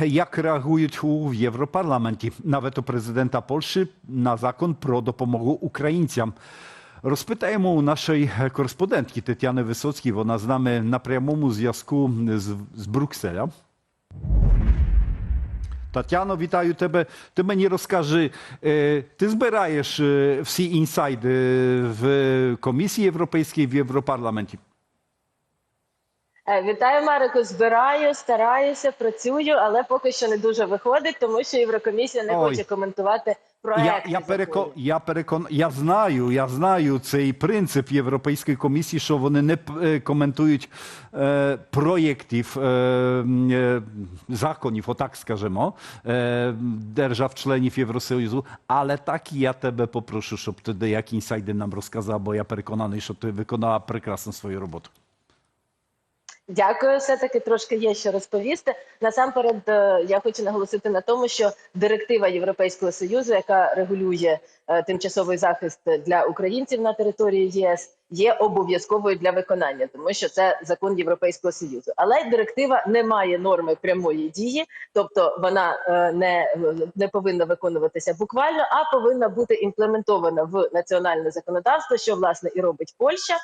Як реагують у Європарламенті на вето президента Польщі на закон про допомогу українцям? Розпитаємо у нашої кореспондентки Тетяни Висоцькій. Вона з нами на прямому зв'язку з, з Брюкселя. Тетяно, вітаю тебе. Ти мені розкажи, е, ти збираєш е, всі інсайди в Комісії Європейській в Європарламенті? Е, Вітаю, Марику. Збираю, стараюся, працюю, але поки що не дуже виходить, тому що Єврокомісія не Ой. хоче коментувати проекти. Я, я, законів. я, перекон, я знаю, я знаю цей принцип Європейської комісії, що вони не е, коментують е, проєктів е, е, законів, отак скажемо, е, держав-членів Євросоюзу, але так я тебе попрошу, щоб ти деякі інсайди нам розказав, бо я переконаний, що ти виконала прекрасно свою роботу. Дякую, все таки трошки є що розповісти. Насамперед, е, я хочу наголосити на тому, що директива Європейського союзу, яка регулює е, тимчасовий захист для українців на території ЄС, є обов'язковою для виконання, тому що це закон Європейського союзу. Але директива не має норми прямої дії, тобто вона е, не, не повинна виконуватися буквально, а повинна бути імплементована в національне законодавство, що власне і робить Польща.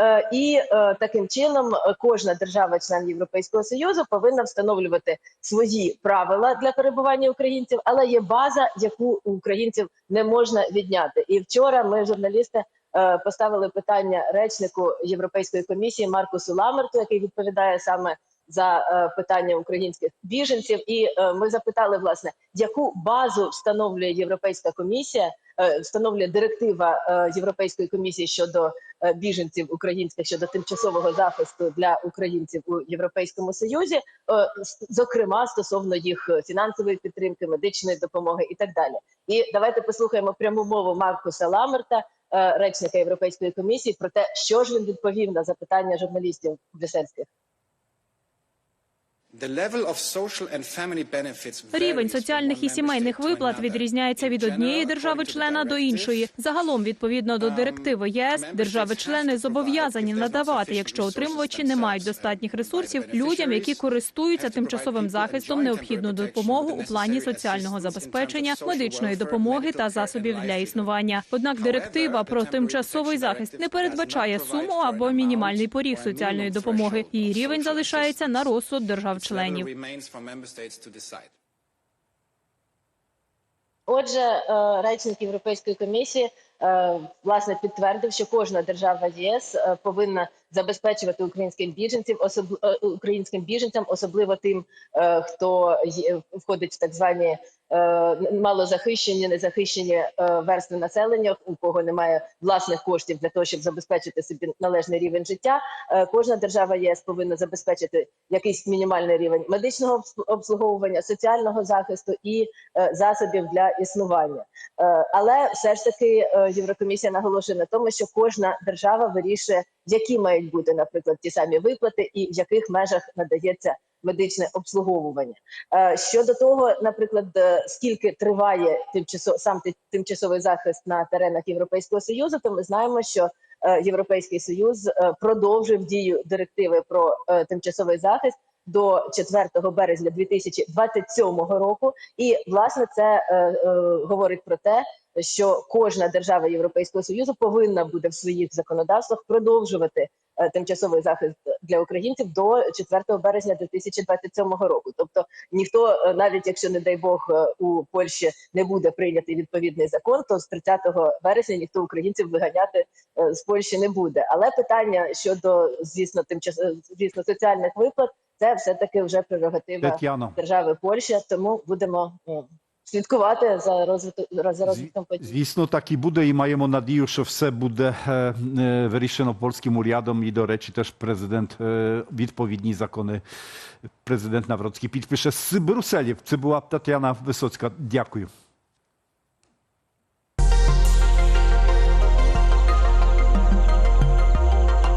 Е, І е, таким чином е, кожна держава-член Європейського союзу повинна встановлювати свої правила для перебування українців, але є база, яку українців не можна відняти. І вчора ми, журналісти, поставили питання речнику Європейської комісії Маркусу Ламерту, який відповідає саме за питання українських біженців. І ми запитали, власне, яку базу встановлює Європейська комісія, встановлює директива е, Європейської комісії щодо е, біженців українських щодо тимчасового захисту для українців у Європейському Союзі, е, зокрема стосовно їх е, фінансової підтримки, медичної допомоги і так далі. І давайте послухаємо пряму мову Маркуса Ламерта, е, речника Європейської комісії, про те, що ж він відповів на запитання журналістів брюссельських. Рівень соціальних і сімейних виплат відрізняється від однієї держави-члена до іншої. Загалом, відповідно до директиви ЄС, держави-члени зобов'язані надавати, якщо отримувачі не мають достатніх ресурсів, людям, які користуються тимчасовим захистом, необхідну допомогу у плані соціального забезпечення, медичної допомоги та засобів для існування. Однак директива про тимчасовий захист не передбачає суму або мінімальний поріг соціальної допомоги. Її рівень залишається на розсуд держав-членів. Отже, е, речник Європейської комісії е, власне підтвердив, що кожна держава ЄС е, повинна забезпечувати українських біженців, особ... е, українським біженцям, особливо тим, е, хто входить в так звані е, малозахищені, незахищені верстви населення, у кого немає власних коштів для того, щоб забезпечити собі належний рівень життя. Кожна держава ЄС повинна забезпечити якийсь мінімальний рівень медичного обс- обслуговування, соціального захисту і засобів для існування. Але все ж таки Єврокомісія наголошує на тому, що кожна держава вирішує, які мають бути, наприклад, ті самі виплати, і в яких межах надається медичне обслуговування. Е, Щодо того, наприклад, е, скільки триває тимчасо сам тимчасовий захист на теренах Європейського союзу, то ми знаємо, що е, Європейський союз продовжив дію директиви про тимчасовий захист до 4 березня 2027 року. І власне це говорить про те, що кожна держава Європейського союзу повинна буде в своїх законодавствах продовжувати е, тимчасовий захист для українців до 4 березня 2027 року. Тобто ніхто, е, навіть якщо не дай Бог е, у Польщі не буде прийнятий відповідний закон, то з 30 вересня ніхто українців виганяти з Польщі не буде. Але питання щодо звісно тимчас звісно соціальних виплат. Це все таки вже прерогатива Тетяно. держави Польща, тому будемо слідкувати за розвиток за розвитком подій. Звісно, так і буде, і маємо надію, що все буде е, е, вирішено польським урядом. І, до речі, теж президент е, відповідні закони. Президент Навроцький підпише з Брюсселів. Це була Тетяна Висоцька. Дякую.